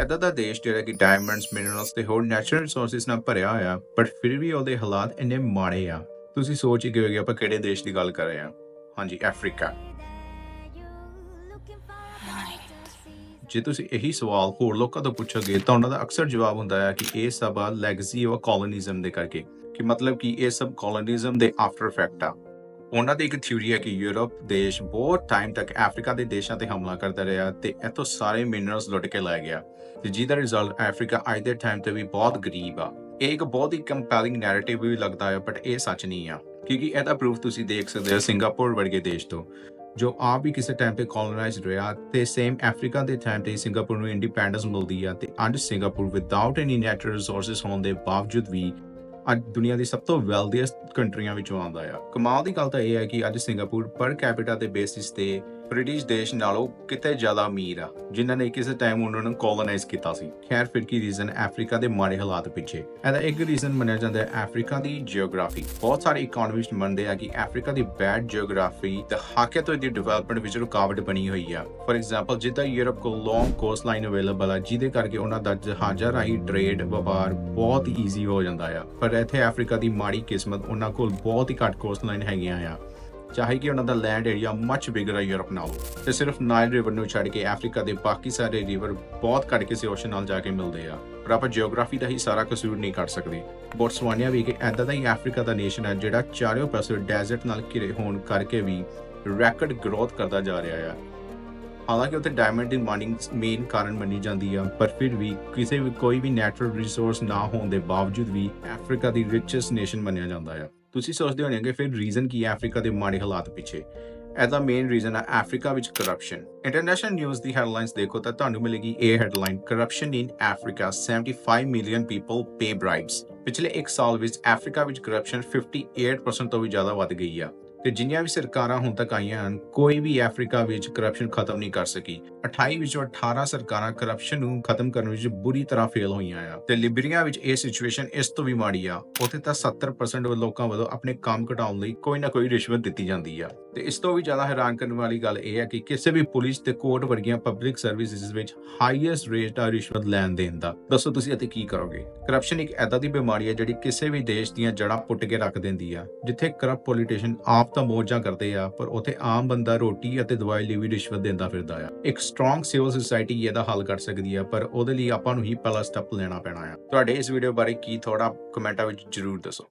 ਏਦਾਂ ਦਾ ਦੇਸ਼ ਜਿਹੜਾ ਕਿ ਡਾਇਮੰਡਸ ਮਿਨਰਲਸ ਤੇ ਹੋਰ ਨੈਚੁਰਲ ਰਿਸੋਰਸਸ ਨਾਲ ਭਰਿਆ ਹੋਇਆ ਪਰ ਫਿਰ ਵੀ ਉਹਦੇ ਹਾਲਾਤ ਇੰਨੇ ਮਾੜੇ ਆ। ਤੁਸੀਂ ਸੋਚ ਹੀ ਗਏ ਹੋਗੇ ਆਪਾਂ ਕਿਹੜੇ ਦੇਸ਼ ਦੀ ਗੱਲ ਕਰ ਰਹੇ ਆ। ਹਾਂਜੀ ਅਫਰੀਕਾ ਜੇ ਤੁਸੀਂ ਇਹੀ ਸਵਾਲ ਹੋਰ ਲੋਕਾਂ ਤੋਂ ਪੁੱਛੋਗੇ, ਤਾਂ ਉਹਨਾਂ ਦਾ ਅਕਸਰ ਜਵਾਬ ਹੁੰਦਾ ਹੈ ਕਿ ਇਹ ਸਭ ਆ ਆਫ ਕਲੋਨਿਜ਼ਮ ਦੇ ਕਰਕੇ। ਕਿ ਮਤਲਬ ਕਿ ਇਹ ਸਭ ਕਲੋਨਿਜ਼ਮ ਦੇ ਆਫਟਰ ਇਫੈਕਟ ਆ। ਉਹਨਾਂ ਦੀ ਇੱਕ ਥਿਊਰੀ ਹੈ ਕਿ ਯੂਰਪ ਦੇਸ਼ ਬਹੁਤ ਟਾਈਮ ਤੱਕ ਅਫਰੀਕਾ ਦੇ ਦੇਸ਼ਾਂ ਤੇ ਹਮਲਾ ਕਰਦਾ ਰਿਹਾ ਤੇ ਇੱਥੋਂ ਸਾਰੇ ਮਿਨਰਲਸ ਲੁੱਟ ਕੇ ਲੈ ਗਿਆ। ਤੇ ਜਿਹਦਾ ਰਿਜ਼ਲਟ ਅਫਰੀਕਾ ਅੱਜ ਦੇ ਟਾਈਮ ਤੇ ਵੀ ਬਹੁਤ ਗਰੀਬ ਆ। ਇਹ ਇੱਕ ਬਹੁਤ ਹੀ ਕੰਪੈਲਿੰਗ ਨੈਰੇਟਿਵ ਵੀ ਲੱਗਦਾ ਹੈ ਬਟ ਇਹ ਸੱਚ ਨਹੀਂ ਆ। ਕਿਉਂਕਿ ਇਹਦਾ ਪ੍ਰੂਫ ਤੁਸੀਂ ਦੇਖ ਸਕਦੇ ਹੋ ਸਿੰਗਾਪੁਰ ਵਰਗੇ ਦੇਸ਼ ਤੋਂ, ਜੋ ਆਪ ਵੀ ਕਿਸੇ ਟਾਈਮ ਤੇ ਕਲੋਨਾਈਜ਼ਡ ਰਿਹਾ ਤੇ ਸੇਮ ਅਫਰੀਕਾ ਦੇ ਟਾਈਮ ਤੇ ਸਿੰਗਾਪੁਰ ਨੂੰ ਇੰਡੀਪੈਂਡੈਂਸ ਮਿਲਦੀ ਆ ਤੇ ਅੱਜ Singapore without any natural resources ਹੋਣ ਦੇ ਬਾਵਜੂਦ ਵੀ ਅੱਜ ਦੁਨੀਆ ਦੀ ਸਭ ਤੋਂ ਵੈਲਦੀਐਸਟ ਕੰਟਰੀਆਂ ਵਿੱਚੋਂ ਆਉਂਦਾ ਆ। ਕਮਾਲ ਦੀ ਗੱਲ ਤਾਂ ਇਹ ਹੈ ਕਿ ਅੱਜ ਸਿੰਗਾਪੁਰ ਪਰ ਕੈਪੀਟਾ ਦੇ ਬੇਸਿਸ ਤੇ ਬ੍ਰਿਟਿਸ਼ ਦੇਸ਼ ਨਾਲੋਂ ਕਿਤੇ ਜ਼ਿਆਦਾ ਅਮੀਰ ਆ, ਜਿਨ੍ਹਾਂ ਨੇ ਕਿਸੇ ਟਾਈਮ ਉਹਨਾਂ ਨੂੰ ਕਲੋਨਾਈਜ਼ ਕੀਤਾ ਸੀ। ਖੈਰ, ਫਿਰ ਕੀ ਰੀਜ਼ਨ ਅਫਰੀਕਾ ਦੇ ਮਾੜੇ ਹਾਲਾਤ ਪਿੱਛੇ? ਇਹਦਾ ਇੱਕ ਰੀਜ਼ਨ ਮੰਨਿਆ ਜਾਂਦਾ ਹੈ ਅਫਰੀਕਾ ਦੀ ਜੀਓਗ੍ਰਾਫੀ ਬਹੁਤ ਸਾਰੇ ਇਕਨੋਮਿਸਟ ਮੰਨਦੇ ਆ ਕਿ ਅਫਰੀਕਾ ਦੀ ਬੈਡ ਜੀਓਗ੍ਰਾਫੀ ਤੇ ਤੋਂ ਇਹਦੀ ਡਿਵੈਲਪਮੈਂਟ ਵਿੱਚ ਰੁਕਾਵਟ ਬਣੀ ਹੋਈ ਆ। ਫੋਰ ਐਗਜ਼ਾਮਪਲ ਜਿੱਦਾਂ ਯੂਰਪ ਕੋਲ ਲੌਂਗ ਕੋਸਟ ਲਾਈਨ ਅਵੇਲੇਬਲ ਆ, ਜਿਹਦੇ ਕਰਕੇ ਉਹਨਾਂ ਦਾ ਜਹਾਜ਼ਾਂ ਰਾਹੀਂ ਟ੍ਰੇਡ ਵਪਾਰ ਬਹੁਤ ਈਜ਼ੀ ਹੋ ਜਾਂਦਾ ਆ। ਪਰ ਇੱਥੇ ਅਫਰੀਕਾ ਦੀ ਮਾੜੀ ਕਿਸਮਤ ਉਹਨਾਂ ਕੋਲ ਬਹੁਤ ਹੀ ਘੱਟ ਕੋਸਟ ਲਾਈਨ ਹੈਗੀਆਂ ਆ। ਚਾਹੇ ਕਿ ਉਹਨਾਂ ਦਾ ਲੈਂਡ ਏਰੀਆ ਮੱਚ ਬਿਗਰ ਹੈ ਯੂਰਪ ਨਾਲੋਂ। ਤੇ ਸਿਰਫ ਨਾਈਲ ਰਿਵਰ ਨੂੰ ਛੱਡ ਕੇ ਅਫਰੀਕਾ ਦੇ ਬਾਕੀ ਸਾਰੇ ਰਿਵਰ ਬਹੁਤ ਘੱਟ ਕਿਸੇ ਓਸ਼ਨ ਨਾਲ ਜਾ ਕੇ ਮਿਲਦੇ ਆ। ਪਰ ਆਪਾਂ ਜੀਓਗ੍ਰਾਫੀ ਦਾ ਹੀ ਸਾਰਾ ਕਸੂਰ ਨਹੀਂ ਕੱਢ ਸਕਦੇ। ਬੋਟਸਵਾਨੀਆ ਵੀ ਇੱਕ ਐਦਾਂ ਦਾ ਹੀ ਅਫਰੀਕਾ ਦਾ ਨੇਸ਼ਨ ਹੈ ਜਿਹੜਾ ਚਾਰੋਂ ਪਾਸੇ ਡੈਜ਼ਰਟ ਨਾਲ ਘਿਰੇ ਹੋਣ ਕਰਕੇ ਵੀ ਰੈਕਡ ਗਰੋਥ ਕਰਦਾ ਜਾ ਰਿਹਾ ਹੈ ਹਾਲਾਂਕਿ ਉੱਥੇ ਡਾਇਮੰਡ ਦੀ ਮਾਈਨਿੰਗ ਮੇਨ ਕਾਰਨ ਮੰਨੀ ਜਾਂਦੀ ਆ, ਪਰ ਫਿਰ ਵੀ ਕਿਸੇ ਵੀ ਕੋਈ ਵੀ ਨੈਚੁਰਲ ਰਿਸੋਰਸ ਨਾ ਹੋਣ ਦੇ ਬਾਵਜੂਦ ਵੀ ਅਫਰੀਕਾ ਦੀ ਰਿਚੈਸਟ ਨੇਸ਼ਨ ਮੰਨਿਆ ਜਾਂਦਾ ਹੈ ਤੁਸੀਂ ਸੋਚਦੇ ਹੋਣੇ ਕਿ ਫਿਰ ਰੀਜ਼ਨ ਕੀ ਹੈ ਅਫਰੀਕਾ ਦੇ ਮਾੜੇ ਹਾਲਾਤ ਪਿੱਛੇ? ਇਹਦਾ ਮੇਨ ਰੀਜ਼ਨ ਹੈ ਅਫਰੀਕਾ ਵਿੱਚ ਕਰਪਸ਼ਨ ਇੰਟਰਨੈਸ਼ਨਲ ਨਿਊਜ਼ ਦੀ ਹੈਡਲਾਈਨਸ ਦੇਖੋ ਤਾਂ ਤੁਹਾਨੂੰ ਮਿਲੇਗੀ ਇਹ headline corruption in Africa 75 million people pay bribes ਪਿਛਲੇ 1 ਸਾਲ ਵਿੱਚ ਅਫਰੀਕਾ ਵਿੱਚ ਕਰਪਸ਼ਨ 58% ਤੋਂ ਵੀ ਜ਼ਿਆਦਾ ਵੱਧ ਗਈ ਆ। ਤੇ ਜਿੰਨੀਆਂ ਵੀ ਸਰਕਾਰਾਂ ਹੁਣ ਤੱਕ ਆਈਆਂ ਹਨ, ਕੋਈ ਵੀ ਅਫਰੀਕਾ ਵਿੱਚ ਕਰਪਸ਼ਨ ਖਤਮ ਨਹੀਂ ਕਰ ਸਕੀ। 28 ਵਿੱਚੋਂ 18 ਸਰਕਾਰਾਂ ਕਰਪਸ਼ਨ ਨੂੰ ਖਤਮ ਕਰਨ ਵਿੱਚ ਬੁਰੀ ਤਰ੍ਹਾਂ ਫੇਲ ਹੋਈਆਂ ਆ। ਤੇ ਲਿਬਰੀਆ ਵਿੱਚ ਇਹ ਸਿਚੁਏਸ਼ਨ ਇਸ ਤੋਂ ਵੀ ਮਾੜੀ ਆ, ਉੱਥੇ ਤਾਂ 70% ਲੋਕਾਂ ਵੱਲੋਂ ਆਪਣੇ ਕੰਮ ਘਟਾਉਣ ਲਈ ਕੋਈ ਨਾ ਕੋਈ ਰਿਸ਼ਵਤ ਦਿੱਤੀ ਜਾਂਦੀ ਆ। ਤੇ ਇਸ ਤੋਂ ਵੀ ਜ਼ਿਆਦਾ ਹੈਰਾਨ ਕਰਨ ਵਾਲੀ ਗੱਲ ਇਹ ਹੈ ਕਿ ਕਿਸੇ ਵੀ ਪੁਲਿਸ ਤੇ ਕੋਰਟ ਵਰਗੀਆਂ ਪਬਲਿਕ ਸਰਵਿਸਿਜ਼ ਵਿੱਚ ਹਾਈਐਸਟ ਰੇਟ ਆ ਰਿਸ਼ਵਤ ਲੈਣ ਦੇਣ ਦਾ। ਦੱਸੋ ਤੁਸੀਂ ਅਤੇ ਕੀ ਕਰੋਗੇ? ਕਰਪਸ਼ਨ ਇੱਕ ਐਦਾਂ ਦੀ ਬਿਮਾਰੀ ਹੈ ਜਿਹੜੀ ਕਿਸੇ ਵੀ ਦੇਸ਼ ਦੀਆਂ ਜੜ੍ਹਾਂ ਪੁੱਟ ਕੇ ਰੱਖ ਦਿੰਦੀ ਆ, ਜਿੱਥੇ ਕਰਪਟ ਪੋਲੀਟੀਸ਼ੀਅਨ ਆਪ ਤਾਂ ਮੌਜਾਂ ਕਰਦੇ ਆ, ਪਰ ਉੱਥੇ ਆਮ ਬੰਦਾ ਰੋਟੀ ਅਤੇ ਦਵਾਈ ਲਈ ਵੀ ਰਿਸ਼ਵਤ ਦਿੰਦਾ ਫਿਰਦਾ ਆ। ਇੱਕ ਸਟਰੋਂਗ ਸਿਵਲ ਸੁਸਾਇਟੀ ਇਹਦਾ ਹੱਲ ਕਰ ਸਕਦੀ ਆ, ਪਰ ਉਹਦੇ ਲਈ ਆਪਾਂ ਨੂੰ ਹੀ ਪਹਿਲਾ ਸਟੈਪ ਲੈਣਾ ਪੈਣਾ ਆ। ਤੁਹਾਡੇ ਇਸ ਵੀਡੀਓ ਬਾਰੇ ਕੀ ਥੋੜਾ ਕਮੈਂਟਾਂ ਵਿੱਚ ਜਰੂਰ ਦੱਸੋ।